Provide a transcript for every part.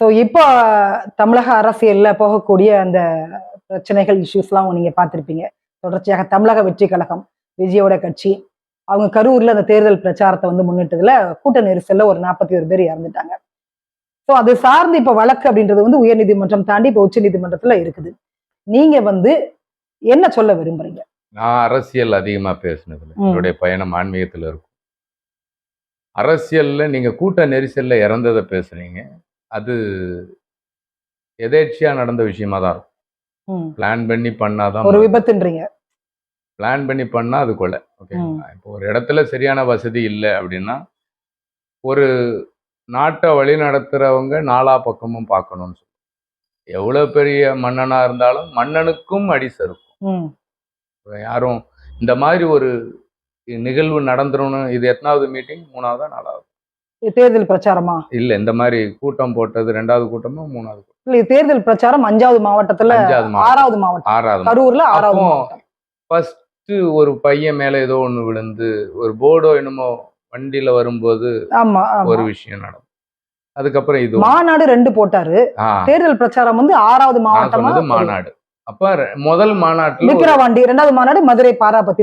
So இப்போ தமிழக அரசியல்ல போகக்கூடிய அந்த பிரச்சனைகள் இஷ்யூஸ்லாம் நீங்க பார்த்திருப்பீங்க. தொடர்ச்சியாக தமிழக வெற்றி கழகம் விஜயோட கட்சி அவங்க கரூர்ல அந்த தேர்தல் பிரச்சாரத்தை வந்து முன்னிட்டதுல கூட்ட நெரிசல்ல ஒரு நாற்பத்தி ஒரு பேர் இறந்துட்டாங்க. ஸோ அது சார்ந்து இப்ப வழக்கு அப்படின்றது வந்து உயர்நீதிமன்றம் தாண்டி இப்போ உச்ச நீதிமன்றத்துல இருக்குது. நீங்க வந்து என்ன சொல்ல விரும்புறீங்க? நான் அரசியல் அதிகமா பேசினதில்ல. என்னுடைய பயணம் ஆன்மீகத்துல இருக்கும். அரசியல்ல நீங்க கூட்ட நெரிசல்ல இறந்ததை பேசுறீங்க. அது எதேர்ச்சியா நடந்த விஷயமா தான் இருக்கும். பிளான் பண்ணி பண்ணாதான் ஒரு விபத்துன்றீங்க. பிளான் பண்ணி பண்ணா அது கொலை. ஓகேங்களா இப்போ ஒரு இடத்துல சரியான வசதி இல்லை அப்படின்னா ஒரு நாட்டை வழி நடத்துறவங்க நாலா பக்கமும் பார்க்கணும்னு சொல்லி. எவ்வளவு பெரிய மன்னனா இருந்தாலும் மன்னனுக்கும் அடி சறுக்கும் யாரும் இந்த மாதிரி ஒரு நிகழ்வு நடந்துரும்னு இது எத்தனாவது மீட்டிங் மூணாவதா நாலாவது? தேர்தல் பிரச்சாரமா? இல்ல இந்த மாதிரி கூட்டம் போட்டது ரெண்டாவது கூட்டமா மூணாவது இல்ல தேர்தல் பிரச்சாரம் அஞ்சாவது மாவட்டத்துல. ஆறாவது மாவட்டம். ஆறாவது கரூர்ல ஆறாவது ஃபர்ஸ்ட் ஒரு பையன் மேல ஏதோ ஒண்ணு விழுந்து ஒரு போர்டோ என்னமோ வண்டியில வரும்போது ஆமா. ஒரு விஷயம் நடக்கும். அதுக்கப்புறம் இது மாநாடு ரெண்டு போட்டாரு. தேர்தல் பிரச்சாரம் வந்து ஆறாவது மாவட்டமா? மாநாடு. அப்ப முதல் மாநாட்டுல விக்கிரவாண்டி ரெண்டாவது மாநாடு மதுரை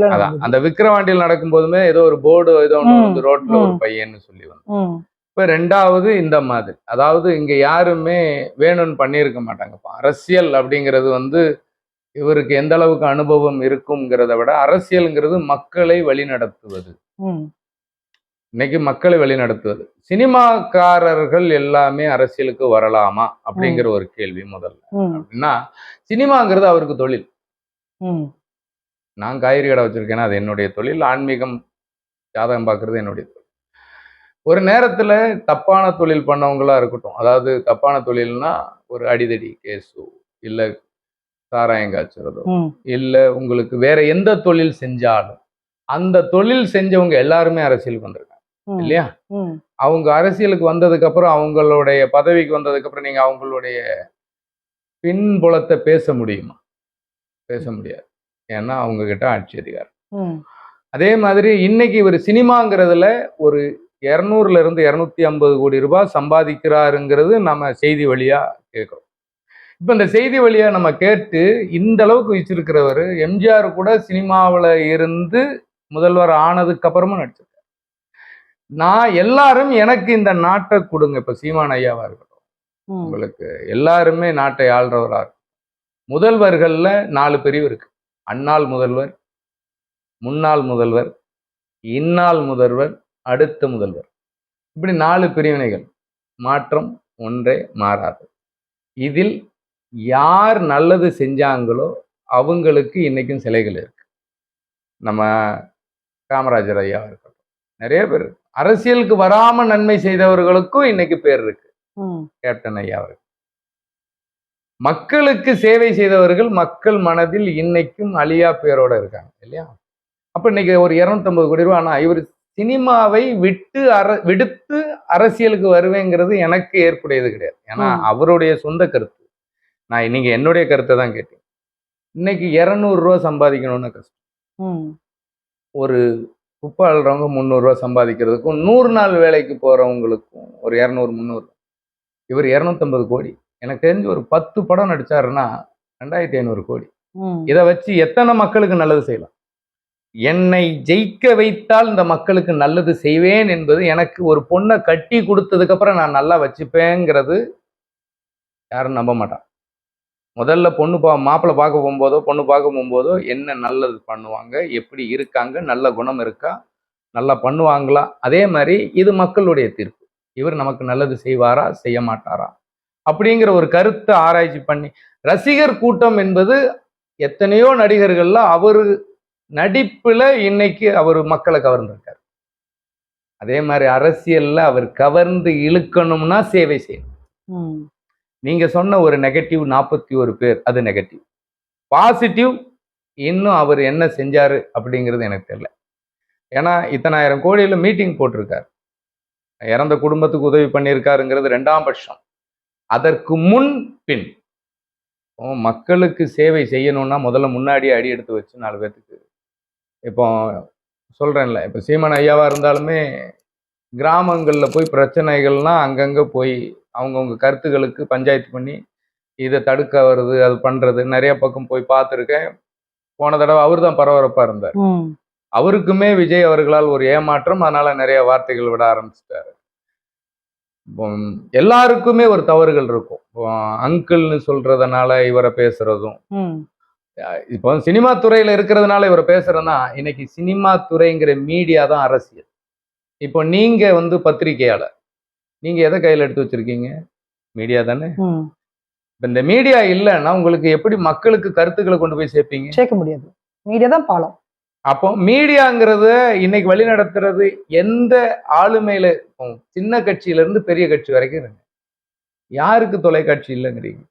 நடந்தது. அந்த விக்கிரவாண்டியில் நடக்கும் போதுமே ஏதோ ஒரு போர்டு ஏதோ வந்து ரோட்ல ஒரு ம். பையன்னு சொல்லி வந்து ம், இப்ப ரெண்டாவது இந்த மாதிரி அதாவது இங்க யாருமே வேணும்னு பண்ணியிருக்க மாட்டாங்க அரசியல் அப்படிங்கிறது வந்து இவருக்கு எந்த அளவுக்கு அனுபவம் இருக்குங்கிறத விட அரசியல்ங்கிறது மக்களை வழிநடத்துவது. இன்னைக்கு மக்களை வழிநடத்துவது சினிமாக்காரர்கள் எல்லாமே அரசியலுக்கு வரலாமா? அப்படிங்கிற ஒரு கேள்வி முதல்ல. அப்படின்னா சினிமாங்கிறது அவருக்கு தொழில். நான் காய்கறி கடை வச்சிருக்கேன்னா அது என்னுடைய தொழில். ஆன்மீகம் ஜாதகம் பார்க்கறது என்னுடைய தொழில். ஒரு நேரத்துல தப்பான தொழில் பண்ணவங்களா இருக்கட்டும். அதாவது தப்பான தொழில்னா ஒரு அடிதடி கேஸோ இல்ல சாராயம் காய்ச்சறதோ இல்ல உங்களுக்கு வேற எந்த தொழில் செஞ்சாலும் அந்த தொழில் செஞ்சவங்க எல்லாருமே அரசியலுக்கு வந்திருக்காங்க. ம், இல்லையா? அவங்க அரசியலுக்கு வந்ததுக்கு அப்புறம் அவங்களுடைய பதவிக்கு வந்ததுக்கு அப்புறம் நீங்க அவங்களுடைய பின்புலத்தை பேச முடியுமா? பேச முடியாது. ஏன்னா அவங்க கிட்ட ஆட்சி அதிகாரம். அதே மாதிரி இன்னைக்கு இவர் சினிமாங்கிறதுல ஒரு இரநூறுல இருந்து இரநூத்தி ஐம்பது கோடி ரூபாய் சம்பாதிக்கிறாருங்கிறது நம்ம செய்தி வழியா கேட்குறோம். இப்போ இந்த செய்தி வழியா நம்ம கேட்டு இந்த அளவுக்கு வச்சிருக்கிறவர் எம்ஜிஆர் கூட சினிமாவில் இருந்து முதல்வர் ஆனதுக்கு அப்புறமா நடிச்சிருக்காரு. நான் எல்லாரும் எனக்கு இந்த நாட்டை கொடுங்க. இப்ப சீமான் ஐயாவா இருக்கட்டும். உங்களுக்கு எல்லாருமே நாட்டை ஆள்றவரா முதல்வர்கள்ல நாலு பிரிவு இருக்கு. அன்னாள் முதல்வர் முன்னாள் முதல்வர் இந்நாள் முதல்வர் அடுத்த முதல்வர். இப்படி நாலு பிரிவினைகள். மாற்றம் ஒன்றே மாறாது. இதில் யார் நல்லது செஞ்சாங்களோ அவங்களுக்கு இன்னைக்கும் சிலைகள் இருக்கு. நம்ம காமராஜர் ஐயாவா இருக்கட்டும். நிறைய பேர் இருக்கு. அரசியலுக்கு வராம நன்மை செய்தவர்களுக்கும் இன்னைக்கு பேர் இருக்கு. கேப்டன் ஐயா அவர்கள். மக்களுக்கு சேவை செய்தவர்கள் மக்கள் மனதில் இன்னைக்கும் அழியா பேரோட இருக்காங்க இல்லையா? அப்ப இன்னைக்கு ஒரு 250 கோடி ரூபா ஆனா இவர் சினிமாவை விட்டு அர விடுத்து அரசியலுக்கு வருவேங்கிறது எனக்கு ஏற்புடையது கிடையாது. ஏன்னா. அவருடைய சொந்த கருத்து. நான் நீங்க என்னுடைய கருத்தை தான் கேட்டேன். இன்னைக்கு 200 ரூபா சம்பாதிக்கணும்னு கஷ்டம். ஒரு குப்பை அள்ளுறவங்க முந்நூறுரூவா சம்பாதிக்கிறதுக்கும் நூறு நாள் வேலைக்கு போறவங்களுக்கும் ஒரு இரநூறு முந்நூறு. இவர் இரநூத்தம்பது கோடி. எனக்கு தெரிஞ்சு ஒரு பத்து படம் நடிச்சாருன்னா ரெண்டாயிரத்தி ஐநூறு கோடி. இதை வச்சு எத்தனை மக்களுக்கு நல்லது செய்யலாம்? என்னை ஜெயிக்க வைத்தால் இந்த மக்களுக்கு நல்லது செய்வேன் என்பது எனக்கு ஒரு பொண்ணை கட்டி கொடுத்ததுக்கு அப்புறம் நான் நல்லா வச்சுப்பேங்கிறது யாரும் நம்ப மாட்டான் முதல்ல பொண்ணு பா மாப்பிள்ளை பார்க்க போகும்போதோ பொண்ணு பார்க்க போகும்போதோ என்ன நல்லது பண்ணுவாங்க எப்படி இருக்காங்க நல்ல குணம் இருக்கா நல்லா பண்ணுவாங்களா? அதே மாதிரி இது மக்களுடைய தீர்ப்பு. இவர் நமக்கு நல்லது செய்வாரா செய்ய மாட்டாரா? அப்படிங்கிற ஒரு கருத்தை ஆராய்ச்சி பண்ணி ரசிகர் கூட்டம் என்பது எத்தனையோ நடிகர்கள்ல அவர் நடிப்புல இன்னைக்கு அவர் மக்களை கவர்ந்திருக்கார். அதே மாதிரி அரசியல்ல அவர் கவர்ந்து இழுக்கணும்னா சேவை செய்யணும். நீங்க சொன்ன ஒரு நெகட்டிவ் நாற்பத்தி ஒரு பேர் அது நெகட்டிவ் பாசிட்டிவ் இன்னும் அவர் என்ன செஞ்சாரு அப்படிங்கிறது எனக்கு தெரியல. ஏன்னா இத்தனாயிரம் கோடியில மீட்டிங் போட்டிருக்காரு. இறந்த குடும்பத்துக்கு உதவி பண்ணியிருக்காருங்கிறது ரெண்டாம் பட்சம். அதற்கு முன் பின் மக்களுக்கு சேவை செய்யணும்னா முதல்ல முன்னாடியே அடி எடுத்து வச்சு நாலு பேர்த்துக்கு இப்போ சொல்கிறேன்ல இப்போ சீமன் ஐயாவாக இருந்தாலுமே கிராமங்களில் போய் பிரச்சனைகள்னா அங்கங்கே போய் அவங்கவுங்க கருத்துக்களுக்கு பஞ்சாயத்து பண்ணி இதை தடுக்க வருது அது பண்றது நிறைய பக்கம் போய் பார்த்துருக்கேன். போன தடவை அவர் தான் பரபரப்பா இருந்தார். அவருக்குமே விஜய் அவர்களால் ஒரு ஏமாற்றம் அதனால நிறைய வார்த்தைகள் விட ஆரம்பிச்சிட்டாரு. எல்லாருக்குமே ஒரு தவறுகள் இருக்கும். அங்கிள்னு சொல்றதுனால இவரை பேசுறதும். இப்போ சினிமா துறையில இருக்கிறதுனால இவரை பேசுறேன்னா இன்னைக்கு சினிமா துறைங்கிற மீடியா தான் அரசியல். இப்போ நீங்க வந்து பத்திரிகையாளர். நீங்க எதை கையில் எடுத்து வச்சிருக்கீங்க? மீடியா தானே? இப்ப இந்த மீடியா இல்லைன்னா உங்களுக்கு எப்படி மக்களுக்கு கருத்துக்களை கொண்டு போய் சேர்ப்பீங்க? சேர்க்க முடியாது. மீடியா தான் பாலம். அப்போ மீடியாங்கிறத இன்னைக்கு வழி நடத்துறது எந்த ஆளுமையில இப்போ சின்ன கட்சியில இருந்து பெரிய கட்சி வரைக்கும் யாருக்கு தொலைக்காட்சி இல்லைங்கிறீங்க?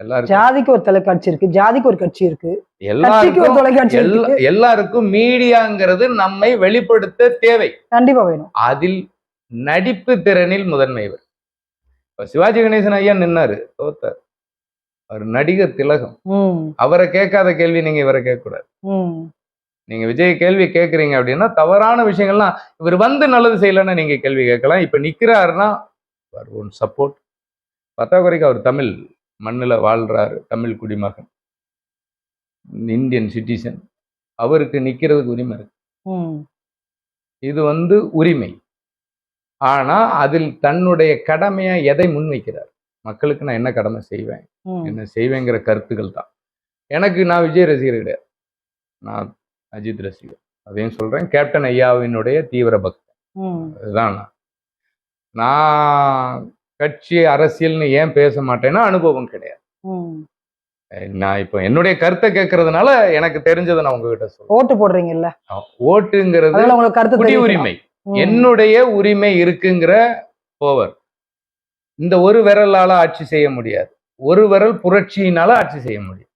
எல்லாருக்கும். ஜாதிக்கு ஒரு தொலைக்காட்சி இருக்கு ஜாதிக்கு ஒரு கட்சி இருக்கு ஒரு எல்லாருக்கும் தொலைக்காட்சி எல்லாருக்கும் மீடியாங்கிறது நம்மை வெளிப்படுத்த தேவை. கண்டிப்பா வேணும். அதில் நடிப்பு திறனில் முதன்மைவர் இப்ப சிவாஜி கணேசன் ஐயா நின்னாரு தோத்தார். அவர் நடிகர் திலகம். அவரை கேட்காத கேள்வி நீங்க இவரை கேட்கக்கூடாது. நீங்க விஜய் கேள்வி கேட்குறீங்க அப்படின்னா தவறான விஷயங்கள்லாம் இவர் வந்து நல்லது செய்யலைன்னா நீங்க கேள்வி கேட்கலாம். இப்ப நிக்கிறாருன்னா ஒன் சப்போர்ட் பத்தாக்குறைக்கு அவர் தமிழ் மண்ணில் வாழ்றாரு தமிழ் குடிமகன். இந்தியன் சிட்டிசன் அவருக்கு நிக்கிறதுக்கு உரிமை இருக்கு. இது வந்து உரிமை. ஆனா அதில் தன்னுடைய கடமையை எதை முன்வைக்கிறார்? மக்களுக்கு நான் என்ன கடமை செய்வேன்? என்ன செய்வேங்கிற கருத்துக்கள் தான். எனக்கு நான் விஜய் ரசிகர் கிடையாது. நான் அஜித் ரசிகர். அதையும் சொல்றேன். கேப்டன் ஐயாவினுடைய தீவிர பக்தன். அதுதான் நான். நான் கட்சி அரசியல்னு ஏன் பேச மாட்டேன்னா அனுபவம் கிடையாது. நான் இப்போ என்னுடைய கருத்தை கேட்கறதுனால எனக்கு தெரிஞ்சதை நான் உங்ககிட்ட சொல்றேன். ஓட்டு போடுறீங்கல்ல? ஓட்டுங்கிறது கருத்து குடி. உரிமை. என்னுடைய உரிமை இருக்குங்கிற போவர். இந்த ஒரு விரலால ஆட்சி செய்ய முடியாது. ஒரு விரல் புரட்சியினால ஆட்சி செய்ய முடியும்.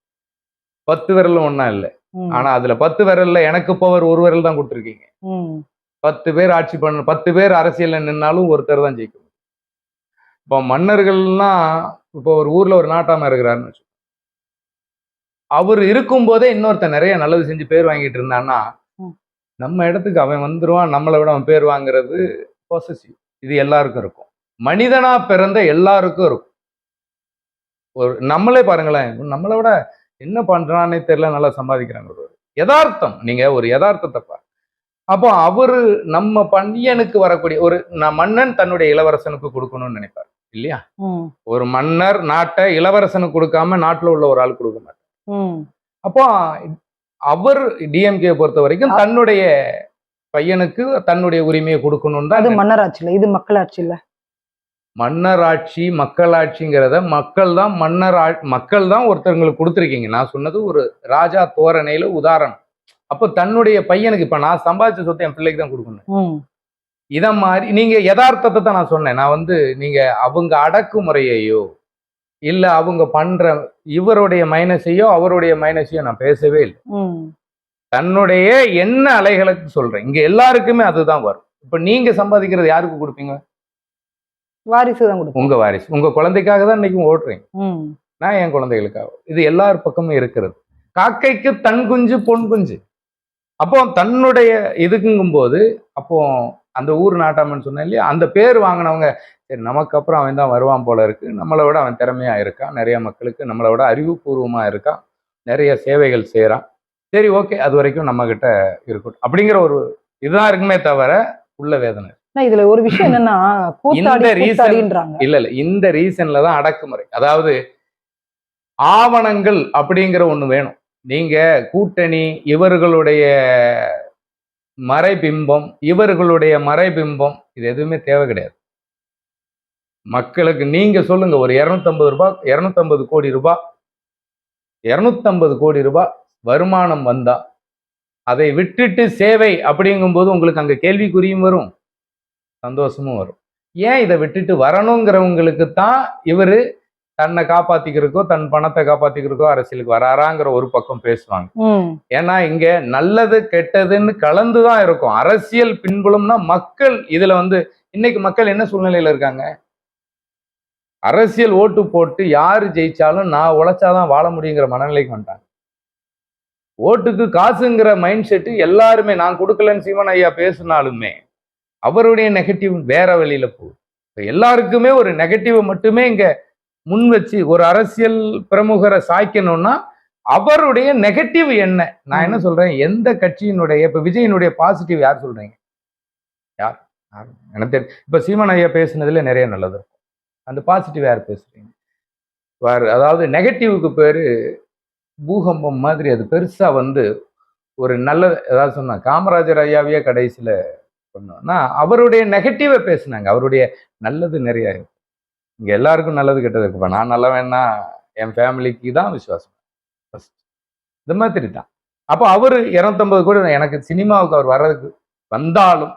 பத்து விரலும் ஒண்ணா இல்லை. ஆனா அதுல பத்து விரல்ல எனக்கு பவர் ஒரு விரல் தான் கொடுத்துருக்கீங்க. பத்து பேர் ஆட்சி பண்ண பத்து பேர் அரசியல்ல நின்னாலும் ஒருத்தர் தான் ஜெயிக்க முடியும். இப்போ மன்னர்கள்லாம் இப்போ ஒரு ஊர்ல ஒரு நாட்டாம இருக்கிறாருன்னு வச்சுக்கோ. அவர் இருக்கும்போதே இன்னொருத்தன் நிறைய நல்லது செஞ்சு பேர் வாங்கிட்டு இருந்தான்னா. நம்ம இடத்துக்கு அவன் வந்துருவான் நம்மளை விட அவன் பேர் வாங்குறது பொசசிவ் இது எல்லாருக்கும் இருக்கும். மனிதனா பிறந்த எல்லாருக்கும் இருக்கும். ஒரு நம்மளே பாருங்களேன் நம்மளை விட என்ன பண்றானே தெரியல நல்லா சம்பாதிக்கிறாங்க ஒரு யதார்த்தம். நீங்க ஒரு யதார்த்தத்தை பாருங்க. அப்போ அவரு நம்ம பையனுக்கு வரக்கூடிய ஒரு மன்னன் தன்னுடைய இளவரசனுக்கு கொடுக்கணும்னு நினைப்பார் இல்லையா? ஒரு மன்னர் நாட்டை இளவரசனுக்கு கொடுக்காம நாட்டுல உள்ள ஒரு ஆள் கொடுக்க மாட்டார். அப்போ அவர் டிஎம்கே பொறுத்த வரைக்கும் தன்னுடைய பையனுக்கு தன்னுடைய உரிமையை கொடுக்கணும்னு அது தான் மன்னராட்சி இல்ல இது மக்களாட்சி இல்ல மன்னராட்சி மக்களாட்சிங்கிறத மக்கள் தான் மன்னர் மக்கள் தான் ஒருத்தவங்களுக்கு கொடுத்துருக்கீங்க. நான் சொன்னது ஒரு ராஜா தோரணையில உதாரணம். அப்போ தன்னுடைய பையனுக்கு இப்ப நான் சம்பாதிச்ச சொத்தை என் பிள்ளைக்கு தான் கொடுக்கணும். இத மாதிரி நீங்க யதார்த்தத்தை தான் நான் சொன்னேன். நான் வந்து நீங்க அவங்க அடக்குமுறையையோ இல்ல அவங்க பண்ற இவருடைய மைனஸையோ அவருடைய மைனஸையோ நான் பேசவே இல்லை. தன்னுடைய என்ன அலைகளுக்கு சொல்றேன். இங்க எல்லாருக்குமே அதுதான் வரும். இப்ப நீங்க சம்பாதிக்கிறது யாருக்கு கொடுப்பீங்க? வாரிசு தான் கொடுக்கும் உங்க வாரிசு. உங்க குழந்தைக்காக தான் இன்னைக்கு ஓடுறீங்க நான் என் குழந்தைகளுக்காக. இது எல்லார் பக்கமும் இருக்கிறது. காக்கைக்கு தன் குஞ்சு பொன் குஞ்சு. அப்போ தன்னுடைய இதுக்குங்கும் போது அப்போ அந்த ஊர் நாட்டாமன்னு சொன்னேன் இல்லையா? அந்த பேர் வாங்கினவங்க சரி நமக்கு அப்புறம் அவன் தான் வருவான் போல இருக்கு. நம்மளை விட அவன் திறமையா இருக்கான். நிறைய மக்களுக்கு நம்மளை விட அறிவுபூர்வமா இருக்கான். நிறைய சேவைகள் செய்கிறான் சரி ஓகே அது வரைக்கும் நம்ம கிட்ட இருக்கட்டும். அப்படிங்கிற ஒரு இதுதான் இருக்குமே தவிர உள்ள வேதனை. இதுல ஒரு விஷயம் என்னன்னா இல்ல இல்ல. இந்த ரீசன்ல தான் அடக்குமுறை. அதாவது ஆவணங்கள் அப்படிங்கிற ஒண்ணு வேணும். நீங்க கூட்டணி இவர்களுடைய மறைபிம்பம் இவர்களுடைய மறைபிம்பம் இது எதுவுமே தேவை கிடையாது. மக்களுக்கு நீங்க சொல்லுங்க ஒரு இரநூத்தம்பது ரூபாய் இரநூத்தம்பது கோடி ரூபாய் இரநூத்தம்பது கோடி ரூபாய் வருமானம் வந்தா அதை விட்டுட்டு சேவை அப்படிங்கும்போது உங்களுக்கு அங்கே கேள்விக்குறியும் வரும். சந்தோஷமும் வரும். ஏன் இதை விட்டுட்டு வரணுங்கிறவங்களுக்கு தான் இவர் தன்னை காப்பாத்திக்கிறதுக்கோ தன் பணத்தை காப்பாத்திக்கிறதுக்கோ அரசியலுக்கு வராராங்கிற ஒரு பக்கம் பேசுவாங்க. ஏன்னா இங்க நல்லது கெட்டதுன்னு கலந்து தான் இருக்கும். அரசியல் பின்புலம்னா மக்கள் இதுல வந்து இன்னைக்கு மக்கள் என்ன சூழ்நிலையில இருக்காங்க? அரசியல் ஓட்டு போட்டு யாரு ஜெயிச்சாலும் நான் உழைச்சாதான் வாழ முடியுங்கிற மனநிலைக்கு வந்துட்டாங்க. ஓட்டுக்கு காசுங்கிற மைண்ட் செட்டு எல்லாருமே நான் கொடுக்கலன்னு சீமன் ஐயா பேசினாலுமே அவருடைய நெகட்டிவ் வேற வழியில போகுது எல்லாருக்குமே ஒரு நெகட்டிவ் மட்டுமே இங்க முன் வச்சு ஒரு அரசியல் பிரமுகரை சாய்க்கணும்னா அவருடைய நெகட்டிவ் என்ன? நான் என்ன சொல்றேன்? எந்த கட்சியினுடைய இப்ப விஜயனுடைய பாசிட்டிவ் யார் சொல்றீங்க? யார்? யார்? எனக்கு தெரியும் இப்ப சீமான் ஐயா பேசுனதுல நிறைய நல்லது இருக்கும். அந்த பாசிட்டிவ் யார் பேசுறீங்க? வேற அதாவது நெகட்டிவ்க்கு பேரு பூகம்பம் மாதிரி அது பெருசா வந்து ஒரு நல்ல ஏதாவது சொன்னா காமராஜர் ஐயாவையே கடைசியில சொன்னோம்னா அவருடைய நெகட்டிவை பேசுனாங்க. அவருடைய நல்லது நிறைய இங்க எல்லாருக்கும் நல்லது கெட்டது இருக்குப்பா. நான் நான் வேணா என் ஃபேமிலிக்கு தான் விசுவாசம். ஃபஸ்ட் இந்த மாதிரி தான். அப்போ அவர் இரநூத்தம்பது கோடி எனக்கு சினிமாவுக்கு அவர் வர்றதுக்கு வந்தாலும்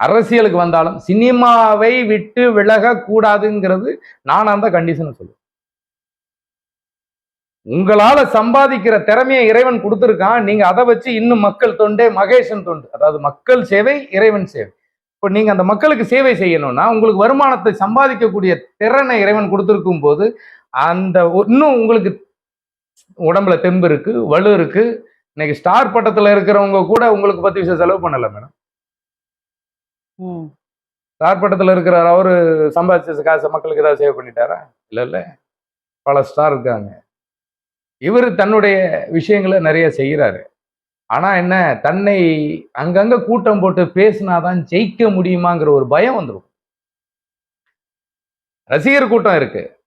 அரசியலுக்கு வந்தாலும் சினிமாவை விட்டு விலக கூடாதுங்கிறது நான் அந்த கண்டிஷன் சொல்லுவேன். உங்களால சம்பாதிக்கிற திறமையை இறைவன் கொடுத்துருக்கான். நீங்க அதை வச்சு இன்னும் மக்கள் தொண்டே மகேஷன் தொண்டு அதாவது மக்கள் சேவை இறைவன் சேவை. இப்போ நீங்க அந்த மக்களுக்கு சேவை செய்யணும்னா உங்களுக்கு வருமானத்தை சம்பாதிக்கக்கூடிய திறனை இறைவன் கொடுத்துருக்கும் போது அந்த இன்னும் உங்களுக்கு உடம்புல தெம்பு இருக்கு வலு இருக்கு. இன்னைக்கு ஸ்டார் பட்டத்துல இருக்கிறவங்க கூட உங்களுக்கு பத்து விஷயம் செலவு பண்ணல மேடம். ம். ஸ்டார் பட்டத்துல இருக்கிற அவரு சம்பாதிச்ச காசை மக்களுக்கு ஏதாவது சேவ் பண்ணிட்டாரா? இல்ல இல்ல. பல ஸ்டார் இருக்காங்க. இவர் தன்னுடைய விஷயங்களை நிறைய செய்யறாரு ஆனா என்ன தன்னை அங்கங்க கூட்டம் போட்டு பேசினாதான் ஜெயிக்க முடியுமாங்கிற ஒரு பயம் வந்துடும் ரசிகர் கூட்டம் இருக்கு.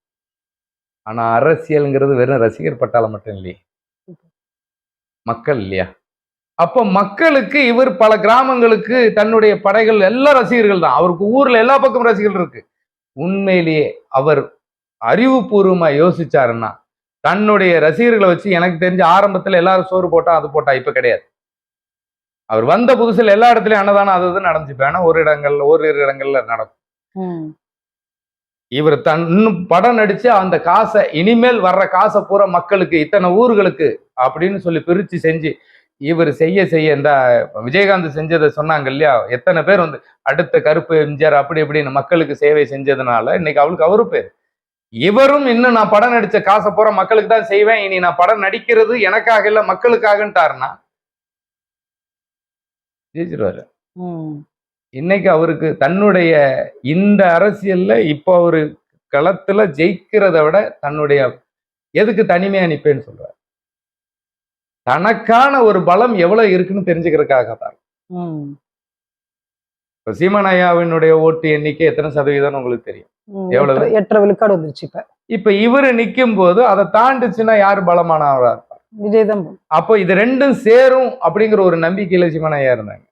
ஆனா அரசியல்ங்கிறது வெறும் ரசிகர் பட்டாளம் மட்டும் இல்லையே. மக்கள் இல்லையா? அப்போ மக்களுக்கு இவர் பல கிராமங்களுக்கு தன்னுடைய படைகள் எல்லா ரசிகர்கள் தான். அவருக்கு ஊர்ல எல்லா பக்கம் ரசிகர்கள் இருக்கு. உண்மையிலேயே அவர் அறிவுபூர்வமா யோசிச்சாருன்னா தன்னுடைய ரசிகர்களை வச்சு எனக்கு தெரிஞ்ச ஆரம்பத்துல எல்லாரும் சோறு போட்டா அது போட்டா இப்ப கிடையாது. அவர் வந்த புதுசுல எல்லா இடத்துலயும் அன்னதானம் அது இது நடந்துச்சு. வேணா ஒரு இடங்கள்ல ஒரு இரு இடங்கள்ல நடக்கும். இவர் தன் இன்னும் படம் நடிச்சு அந்த காசை இனிமேல் வர்ற காசை பூரா மக்களுக்கு இத்தனை ஊர்களுக்கு அப்படின்னு சொல்லி பிரிச்சு செஞ்சு இவர் செய்ய செய்ய இந்த விஜயகாந்த் செஞ்சதை சொன்னாங்க இல்லையா? எத்தனை பேர் வந்து அடுத்த கருப்பு எம்ஜிஆர் அப்படி இப்படின்னு மக்களுக்கு சேவை செஞ்சதுனால இன்னைக்கு அவளுக்கு அவரு பேர். இவரும் இன்னும் நான் படம் நடிச்ச காசை பூரா மக்களுக்கு தான் செய்வேன் இனி நான் படம் நடிக்கிறது எனக்காக இல்ல மக்களுக்காகன்ட்டாருன்னா ஜெயிச்சிருவாரு. இன்னைக்கு அவருக்கு தன்னுடைய இந்த அரசியல்ல இப்போ அவரு களத்துல ஜெயிக்கிறத விட தன்னுடைய எதுக்கு தனிமையா நிப்பேன்னு சொல்றாரு தனக்கான ஒரு பலம் எவ்வளவு இருக்குன்னு தெரிஞ்சுக்கிறதுக்காக தான். இப்போ சீமானையாவினுடைய ஓட்டு எண்ணிக்கை எத்தனை சதவீதம் உங்களுக்கு தெரியும். எவ்வளவு? எட்டரை- விழுக்காடு வந்துருச்சு இப்ப. இப்ப இவரு நிக்கும் போது அதை தாண்டுச்சுன்னா யார் பலமானவரா இருப்பார்? விஜய் தான் அப்போ இது ரெண்டும் சேரும் அப்படிங்கிற ஒரு நம்பிக்கையில சீமானையா இருந்தாங்க.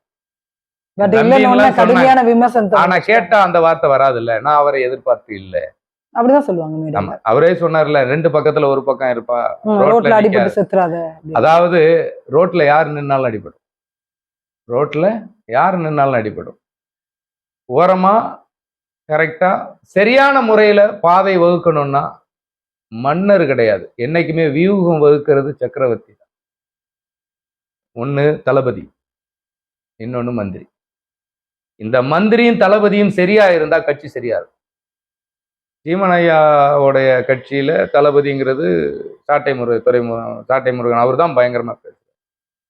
கடுமையான விமர்சனத்தை ஆனா கேட்டா அந்த வார்த்தை வராது இல்ல நான் அவரை எதிர்பார்த்து இல்ல. அப்படிதான் சொல்லுவாங்க அவரே சொன்னார்ல ரெண்டு பக்கத்துல ஒரு பக்கம் இருப்பா ரோட்ல அடிபட்டு. செத்துறாத. அதாவது ரோட்ல யார் நின்னாலும் அடிபடும். ரோட்ல யார் நின்னாலும் அடிபடும். ஓரமாக கரெக்டா சரியான முறையில பாதை வகுக்கணும்னா மன்னர் கிடையாது. என்னைக்குமே வியூகம் வகுக்கிறது சக்கரவர்த்தி தான். ஒன்று தளபதி. இன்னொன்று மந்திரி. இந்த மந்திரியும் தளபதியும் சரியா இருந்தா கட்சி சரியா இருக்கும். சீமன் ஐயாவுடைய கட்சியில தளபதிங்கிறது சாட்டை முருக துறைமு சாட்டை முருகன். அவர் தான் பயங்கரமாக பேசுவார்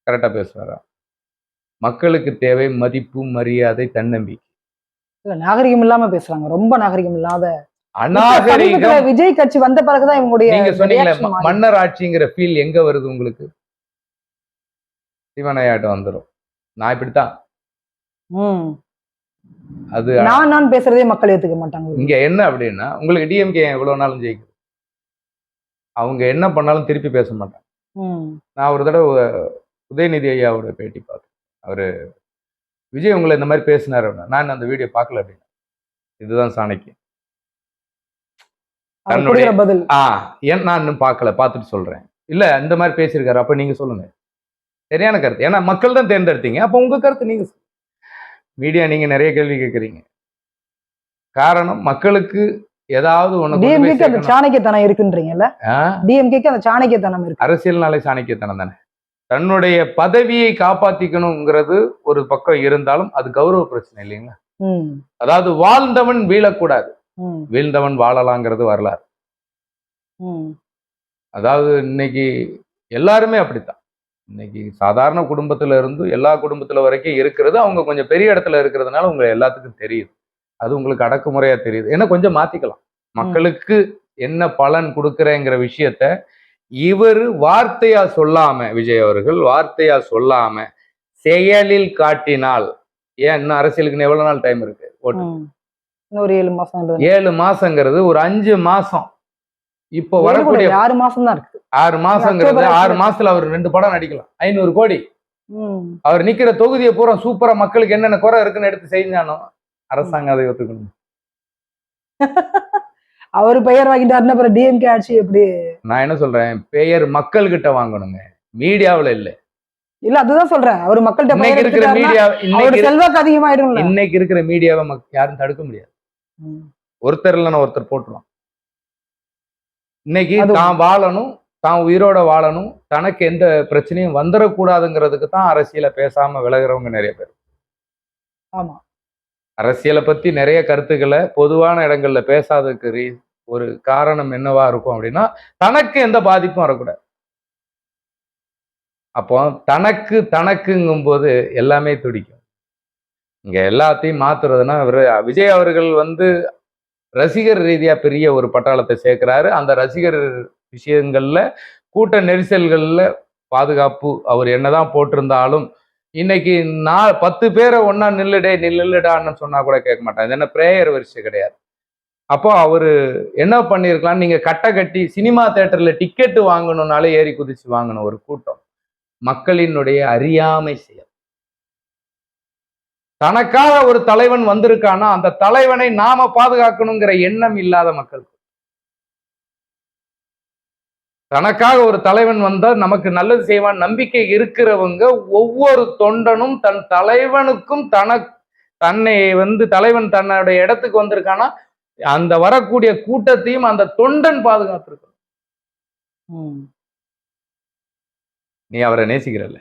கரெக்டாக பேசுவாரா மக்களுக்கு தேவை மதிப்பு மரியாதை தன்னம்பிக்கை. நாகரிகம் இல்லாம பேசுறாங்க. ரொம்ப நாகரிகம் இல்லாத அநாகரிகம் விஜய் கட்சி வந்த பிறகுதான் இவங்களுடைய நீங்க சொன்னீங்களே. மன்னர் ஆட்சிங்கிற ஃபீல் எங்க வருது உங்களுக்கு? சிவனையாட்டம் வந்துடும் நான் இப்படித்தான். அது நான் நான் பேசுறதே மக்கள் ஏத்துக்க மாட்டாங்க. இங்க என்ன அப்படின்னா உங்களுக்கு டிஎம்கே எவ்வளவு நாளும் ஜெயிக்குது அவங்க என்ன பண்ணாலும் திருப்பி பேச மாட்டாங்க. நான் ஒரு தடவை உதயநிதி ஐயாவோட பேட்டி பார்த்தேன். அவரு விஜய் உங்களை இந்த மாதிரி பேசினாரு அப்படின்னா, நான் அந்த வீடியோ பார்க்கல அப்படின்னா. இதுதான் கொடுக்குற பதில். ஆ ஏன் நான் இன்னும் பார்க்கல? பார்த்துட்டு சொல்றேன். இல்ல இந்த மாதிரி பேசியிருக்காரு. அப்ப நீங்க சொல்லுங்க. சரியான கருத்து. ஏன்னா மக்கள் தான் தேர்ந்தெடுத்தீங்க. அப்ப உங்க கருத்து நீங்க மீடியா நீங்க நிறைய கேள்வி கேட்குறீங்க. காரணம் மக்களுக்கு ஏதாவது ஒண்ணு. சாணக்கியத்தனம் இருக்குன்றீங்கல்ல? டிஎம்கேக்கு அந்த சாணக்கியத்தனம் இருக்கு. அரசியல்னாலே சாணக்கியத்தனம் தானே? தன்னுடைய பதவியை காப்பாத்திக்கணுங்கிறது ஒரு பக்கம் இருந்தாலும் அது கௌரவ பிரச்சனை இல்லைங்களா. அதாவது வாழ்ந்தவன் வீழக்கூடாது. வீழ்ந்தவன் வாழலாங்கிறது வரலாறு. அதாவது இன்னைக்கு எல்லாருமே அப்படித்தான். இன்னைக்கு சாதாரண குடும்பத்துல இருந்து எல்லா குடும்பத்துல வரைக்கும் இருக்கிறது அவங்க கொஞ்சம் பெரிய இடத்துல இருக்கிறதுனால உங்க எல்லாத்துக்கும் தெரியுது அது உங்களுக்கு அடக்குமுறையா தெரியுது. ஏன்னா கொஞ்சம் மாத்திக்கலாம். மக்களுக்கு என்ன பலன் கொடுக்குறேங்கிற விஷயத்த இவர் வார்த்தையா சொல்லாம விஜய் அவர்கள் வார்த்தையா சொல்லாம செயலில் காட்டினால் ஏன் இன்னும் அரசியலுக்கு எவ்வளவு நாள் டைம் இருக்கு? ஏழு மாசம். ஏழு மாசங்கிறது ஒரு அஞ்சு மாசம். இப்போ வரக்கூடிய ஆறு மாசம் தான் இருக்கு. ஆறு மாசங்கிறது ஆறு மாசத்துல அவர் ரெண்டு படம் நடிக்கலாம். ஐநூறு கோடி. அவர் நிக்கிற தொகுதியை பூரா சூப்பரா மக்களுக்கு என்னென்ன குறை இருக்குன்னு எடுத்து செஞ்சானோ அரசாங்கம் அதை ஒத்துக்கணும். அவரு பெயர் வாங்கிட்டாருன்னா அப்புறம் டிஎம்கே ஆட்சி எப்படி? நான் என்ன சொல்றேன்? பெயர் மக்கள் கிட்ட வாங்கணுங்க. மீடியாவுல இல்ல. இல்ல அதுதான் சொல்றேன். அவர் மக்கள்கிட்ட இருக்கிற மீடியா செல்வாக்கு அதிகமாயிடும்ல. இன்னைக்கு இருக்கிற மீடியாவை யாரும் தடுக்க முடியாது. ஒருத்தர் இல்லைன்னா ஒருத்தர் போட்டுருவான் இன்னைக்கு தான் வாழணும் தான் உயிரோட வாழணும் தனக்கு எந்த பிரச்சனையும் வந்துடக்கூடாதுங்கிறதுக்கு தான் அரசியலை பேசாம விலகுறவங்க நிறைய பேர். ஆமா. அரசியலை பத்தி நிறைய கருத்துக்களை பொதுவான இடங்கள்ல பேசாததுக்கு ரீ- ஒரு காரணம் என்னவா இருக்கும் அப்படின்னா தனக்கு எந்த பாதிப்பும் வரக்கூடாது. அப்போ தனக்கு தனக்குங்கும் போது எல்லாமே துடிக்கும். இங்க எல்லாத்தையும் மாத்துறதுன்னா விஜய் அவர்கள் வந்து ரசிகர் ரீதியா பெரிய ஒரு பட்டாளத்தை சேர்க்கிறாரு. அந்த ரசிகர் விஷயங்கள்ல கூட்ட நெரிசல்கள்ல பாதுகாப்பு அவர் என்னதான் போட்டிருந்தாலும் இன்னைக்கு நான் பத்து பேரை ஒன்னா நில்லுடே நில்லுடான்னு சொன்னா கூட கேட்க மாட்டான். இது என்ன பிரேயர் வரிசை கிடையாது. அப்போ அவரு என்ன பண்ணியிருக்கலாம் நீங்க கட்டை கட்டி சினிமா தேட்டரில் டிக்கெட்டு வாங்கணும்னாலே ஏறி குதிச்சு வாங்கின ஒரு கூட்டம். மக்களினுடைய அறியாமை செயல். தனக்காக ஒரு தலைவன் வந்திருக்கானா அந்த தலைவனை நாம பாதுகாக்கணுங்கிற எண்ணம் இல்லாத மக்கள் தனக்காக ஒரு தலைவன் வந்தா நமக்கு நல்லது செய்வான் நம்பிக்கை இருக்கிறவங்க ஒவ்வொரு தொண்டனும் தன் தலைவனுக்கும் தன தன்னை வந்து தலைவன் தன்னுடைய இடத்துக்கு வந்திருக்கானா அந்த வரக்கூடிய கூட்டத்தையும் அந்த தொண்டன் பாதுகாத்திருக்கணும். நீ அவரை நேசிக்கிறல்ல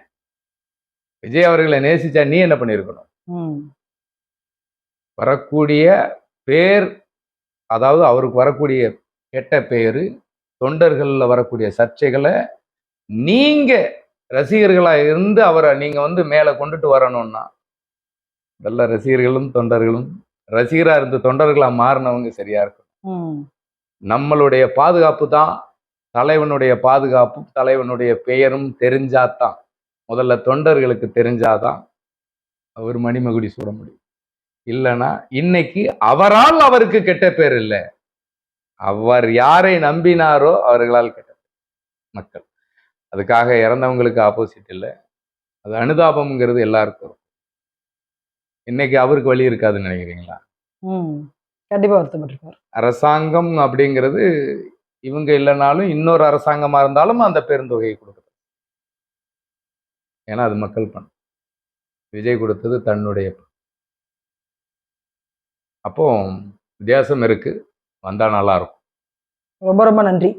விஜய் அவர்களை நேசிச்சா நீ என்ன பண்ணியிருக்கணும். வரக்கூடிய பேர் அதாவது அவருக்கு வரக்கூடிய கெட்ட பேரு தொண்டர்கள்ல வரக்கூடிய சர்ச்சைகளை நீங்க ரசிகர்களா இருந்து அவரை நீங்க வந்து மேல கொண்டுட்டு வரணும்னா நல்ல ரசிகர்களும் தொண்டர்களும் ரசிகரா இருந்து தொண்டர்களா மாறினவங்க சரியா இருக்கும். நம்மளுடைய பாதுகாப்பு தான் தலைவனுடைய பாதுகாப்பும் தலைவனுடைய பெயரும் தெரிஞ்சாதான் முதல்ல தொண்டர்களுக்கு தெரிஞ்சாதான் அவர் மணிமகுடி சூட முடியும். இல்லைன்னா இன்னைக்கு அவரால் அவருக்கு கெட்ட பேர் இல்லை. அவர் யாரை நம்பினாரோ அவர்களால் கெட்ட பேர் மக்கள். அதுக்காக இறந்தவங்களுக்கு ஆப்போசிட் இல்லை. அது அனுதாபம்ங்கிறது எல்லாருக்கும். இன்னைக்கு அவருக்கு வழி இருக்காதுன்னு நினைக்கிறீங்களா? ம். கண்டிப்பா வருத்தப்பட்டிருப்பார். அரசாங்கம் அப்படிங்கிறது இவங்க இல்லைனாலும் இன்னொரு அரசாங்கமா இருந்தாலும் அந்த பெருந்தொகையை கொடுக்குறது. ஏன்னா அது மக்கள் பணம். விஜய் கொடுத்தது தன்னுடைய. அப்போ வித்தியாசம் இருக்கு. வந்தால் நல்லா இருக்கும். ரொம்ப ரொம்ப நன்றி.